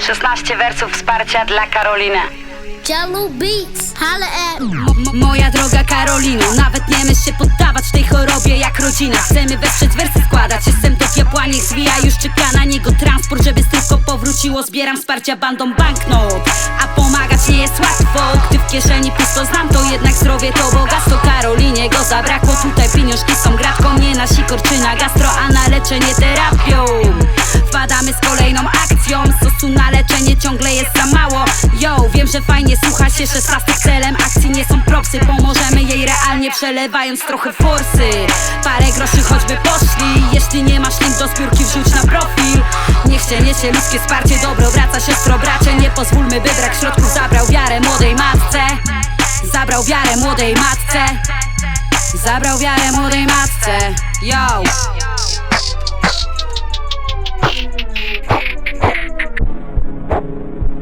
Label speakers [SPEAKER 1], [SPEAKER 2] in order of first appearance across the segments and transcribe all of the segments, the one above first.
[SPEAKER 1] 16 wersów wsparcia dla Karoliny.
[SPEAKER 2] Jello Beats, holla at.
[SPEAKER 3] M- moja droga Karolino Nawet nie myśl się poddawać tej chorobie jak rodzina. Chcemy wesprzeć wersy składać. Jestem do diabła, niech zwija już czeka na niego transport Żeby tylko powróciło. Zbieram wsparcia bandą banknot A pomagać nie jest łatwo. Gdy w kieszeni pusto znam to jednak zdrowie to bogactwo Karolinie go zabrakło. Tutaj pieniążki są gratką Nie na sikor czy na gastro, a na leczenie terapią Sosu na leczenie ciągle jest za mało. Yo, wiem, że fajnie słucha się szesnastek Celem. Akcji nie są propsy Pomożemy jej realnie przelewając trochę forsy. Parę groszy choćby poszli. Jeśli nie masz link do zbiórki wrzuć na profil. Niech się niesie ludzkie wsparcie Dobro wraca siostro bracie Nie pozwólmy by brak środków zabrał wiarę młodej matce. Zabrał wiarę młodej matce. Zabrał wiarę młodej matce. Yo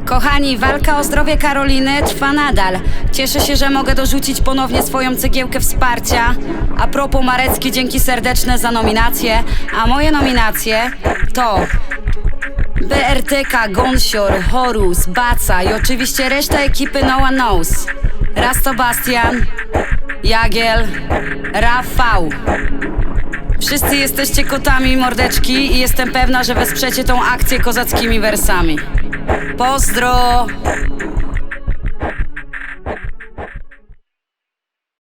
[SPEAKER 3] Kochani, walka o zdrowie Karoliny trwa nadal. Cieszę się, że mogę dorzucić ponownie swoją cegiełkę wsparcia. A propos Marecki, dzięki serdeczne za nominacje. A moje nominacje to BRTK, Gonsior, Horus, Baca i oczywiście reszta ekipy No One Knows. Rasto Bastian, Jagiel, Rafał. Wszyscy jesteście kotami mordeczki i jestem pewna, że wesprzecie tą akcję kozackimi wersami. Pozdro!